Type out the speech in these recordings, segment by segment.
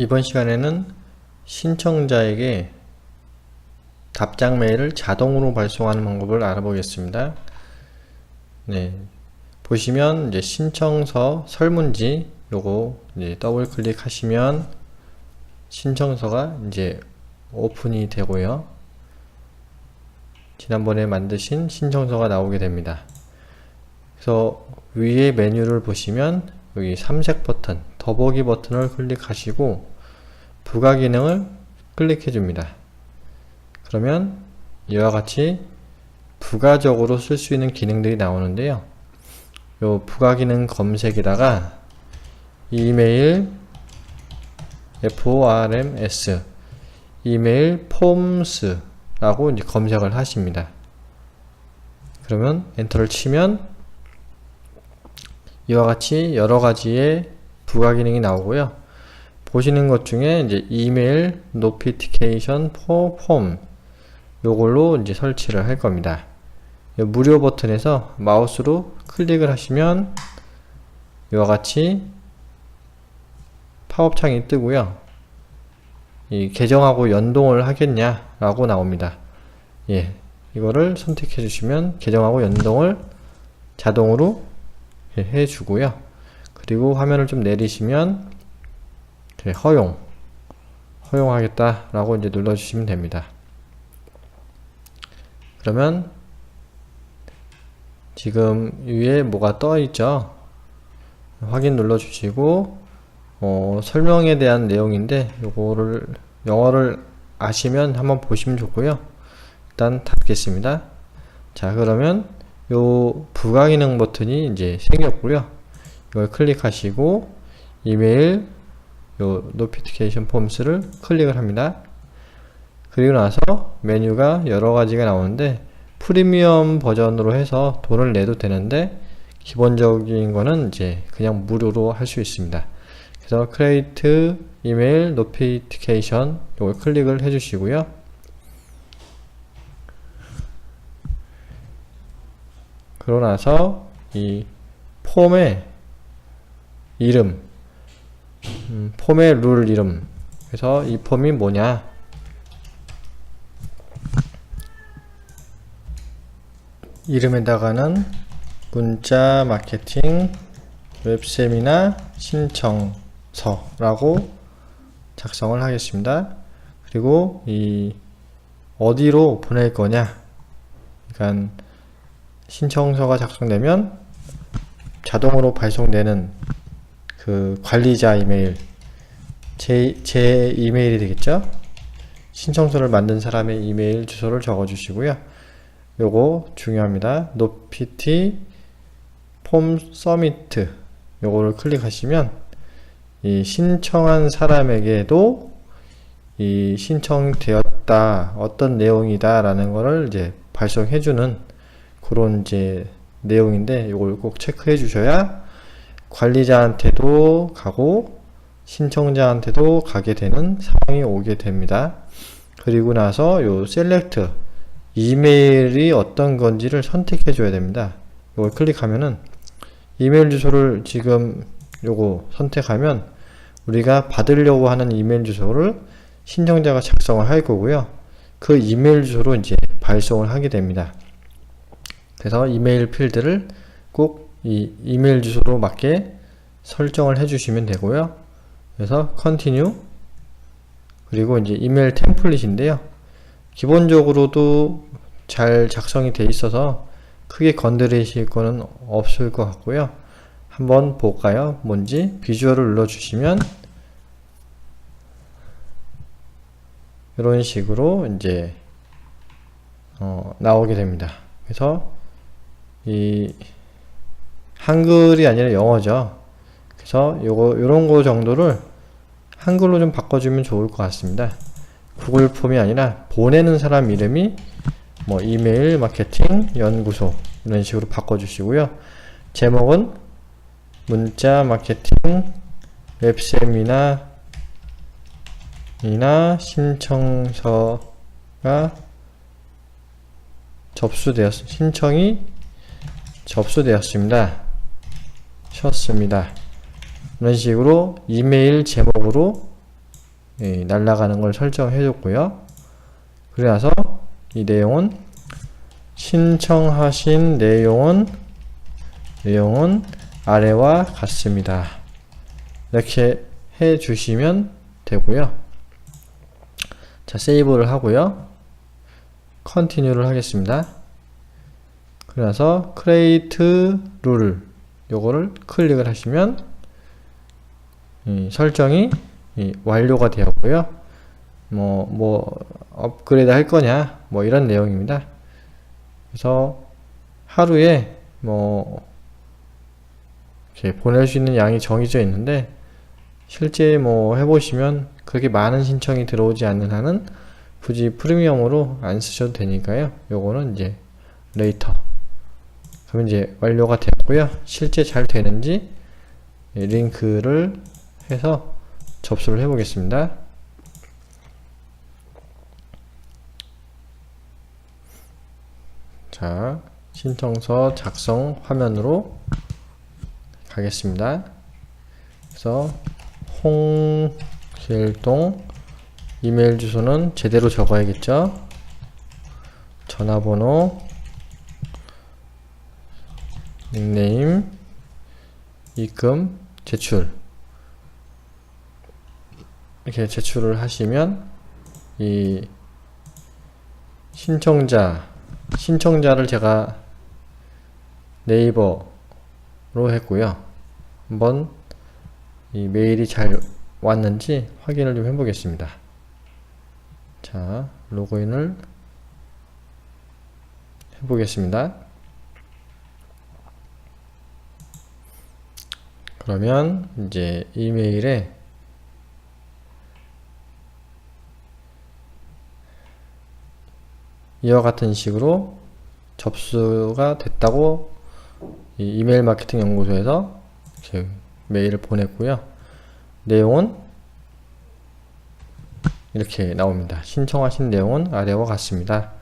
이번 시간에는 신청자에게 답장 메일을 자동으로 발송하는 방법을 알아보겠습니다. 네. 보시면 이제 신청서 설문지 요거 더블 클릭하시면 신청서가 이제 오픈이 되고요. 지난번에 만드신 신청서가 나오게 됩니다. 그래서 위에 메뉴를 보시면 여기 삼색 버튼, 더보기 버튼을 클릭하시고 부가 기능을 클릭해 줍니다. 그러면 이와 같이 부가적으로 쓸 수 있는 기능들이 나오는데요. 요 부가 기능 검색에다가 이메일 forms 이메일 폼스라고 이제 검색을 하십니다. 그러면 엔터를 치면 이와 같이 여러 가지의 부가 기능이 나오고요. 보시는 것 중에 이제 이메일 노티피케이션 포폼 요걸로 이제 설치를 할 겁니다. 이 무료 버튼에서 마우스로 클릭을 하시면 이와 같이 팝업 창이 뜨고요. 이 계정하고 연동을 하겠냐 라고 나옵니다. 예, 이거를 선택해 주시면 계정하고 연동을 자동으로 해 주고요. 그리고 화면을 좀 내리시면 허용 허용하겠다라고 이제 눌러주시면 됩니다. 그러면 지금 위에 뭐가 떠 있죠? 확인 눌러주시고 어, 설명에 대한 내용인데 요거를 영어를 아시면 한번 보시면 좋고요. 일단 닫겠습니다. 자 그러면 요 부가 기능 버튼이 이제 생겼고요. 이걸 클릭하시고 이메일 요 노티피케이션 폼스를 클릭을 합니다. 그리고 나서 메뉴가 여러 가지가 나오는데 프리미엄 버전으로 해서 돈을 내도 되는데 기본적인 거는 이제 그냥 무료로 할 수 있습니다. 그래서 create email notification 이걸 클릭을 해 주시고요. 그러고 나서 이 폼의 이름 음, 폼의 룰 이름. 그래서 이 폼이 뭐냐? 이름에다가는 문자 마케팅 웹 세미나 신청서라고 작성을 하겠습니다. 그리고 이 어디로 보낼 거냐? 그러니까 신청서가 작성되면 자동으로 발송되는 그 관리자 이메일 제, 제 이메일이 되겠죠? 신청서를 만든 사람의 이메일 주소를 적어 주시고요. 요거 중요합니다. 노피티 폼 서미트 요거를 클릭하시면 이 신청한 사람에게도 이 신청되었다 어떤 내용이다 라는 거를 이제 발송해 주는 그런 이제 내용인데 요걸 꼭 체크해 주셔야 관리자한테도 가고 신청자한테도 가게 되는 상황이 오게 됩니다. 그리고 나서 요 셀렉트 이메일이 어떤 건지를 선택해 줘야 됩니다. 이걸 클릭하면은 이메일 주소를 지금 요거 선택하면 우리가 받으려고 하는 이메일 주소를 신청자가 작성을 할 거고요. 그 이메일 주소로 이제 발송을 하게 됩니다. 그래서 이메일 필드를 꼭 이 이메일 주소로 맞게 설정을 해주시면 되고요. 그래서 continue 그리고 이제 이메일 템플릿인데요. 기본적으로도 잘 작성이 돼 있어서 크게 건드리실 거는 없을 것 같고요. 한번 볼까요? 뭔지 비주얼을 눌러주시면 이런 식으로 이제 어, 나오게 됩니다. 그래서 이 한글이 아니라 영어죠. 그래서 요거 요런 거 정도를 한글로 좀 바꿔주면 좋을 것 같습니다. 구글 폼이 아니라 보내는 사람 이름이 뭐 이메일 마케팅 연구소 이런 식으로 바꿔주시고요. 제목은 문자 마케팅 웹 세미나 이나 신청서가 접수되었 신청이 접수되었습니다. 셨습니다. 이런 식으로 이메일 제목으로 예, 날아가는 걸 설정해 줬고요. 그래서 이 내용은 신청하신 내용은 내용은 아래와 같습니다. 이렇게 해 주시면 되고요. 자, 세이브를 하고요. 컨티뉴를 하겠습니다. 그래서 create rule 요거를 클릭을 하시면 이 설정이 이 완료가 되었고요. 뭐, 뭐, 업그레이드 할 거냐, 뭐, 이런 내용입니다. 그래서 하루에 뭐, 이렇게 보낼 수 있는 양이 정해져 있는데, 실제 뭐 해보시면 그렇게 많은 신청이 들어오지 않는 한은 굳이 프리미엄으로 안 쓰셔도 되니까요. 요거는 이제 레이터. 그러면 이제 완료가 됐고요. 실제 잘 되는지 링크를 해서 접수를 해 보겠습니다. 자, 신청서 작성 화면으로 가겠습니다. 그래서 홍길동 이메일 주소는 제대로 적어야겠죠. 전화번호, 닉네임, 입금, 제출. 이렇게 제출을 하시면 이 신청자 신청자를 제가 네이버로 했고요. 한번 이 메일이 잘 왔는지 확인을 좀 해보겠습니다. 자, 로그인을 해보겠습니다. 그러면 이제 이메일에 이와 같은 식으로 접수가 됐다고 이 이메일 마케팅 연구소에서 메일을 보냈고요. 내용은 이렇게 나옵니다. 신청하신 내용은 아래와 같습니다.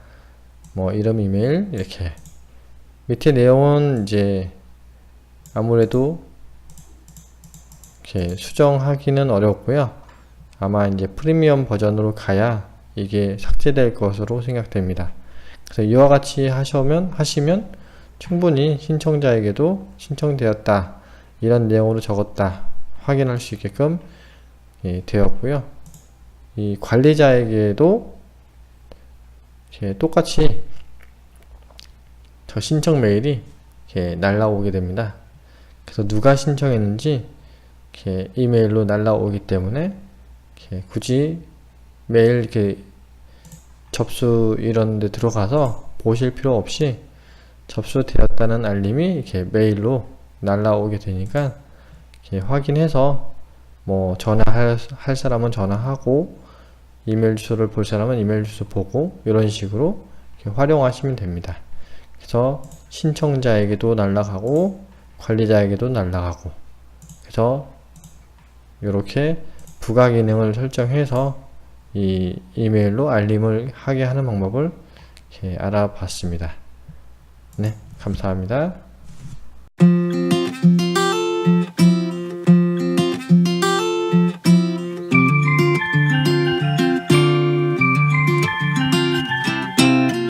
뭐 이름 이메일 이렇게 밑에 내용은 이제 아무래도 이렇게 수정하기는 어렵고요. 아마 이제 프리미엄 버전으로 가야 이게 삭제될 것으로 생각됩니다. 그래서 이와 같이 하시면 하시면 충분히 신청자에게도 신청되었다 이런 내용으로 적었다 확인할 수 있게끔 예, 되었고요. 이 관리자에게도 똑같이 저 신청 메일이 날라오게 됩니다. 그래서 누가 신청했는지 이렇게 이메일로 날라오기 때문에 굳이 매일 이렇게 접수 이런 데 들어가서 보실 필요 없이 접수되었다는 알림이 이렇게 메일로 날라오게 되니까 확인해서 뭐 전화할 할 사람은 전화하고 이메일 주소를 볼 사람은 이메일 주소 보고 이런 식으로 활용하시면 됩니다. 그래서 신청자에게도 날라가고 관리자에게도 날라가고 그래서 이렇게 부가 기능을 설정해서 이 이메일로 알림을 하게 하는 방법을 알아봤습니다. 네, 감사합니다.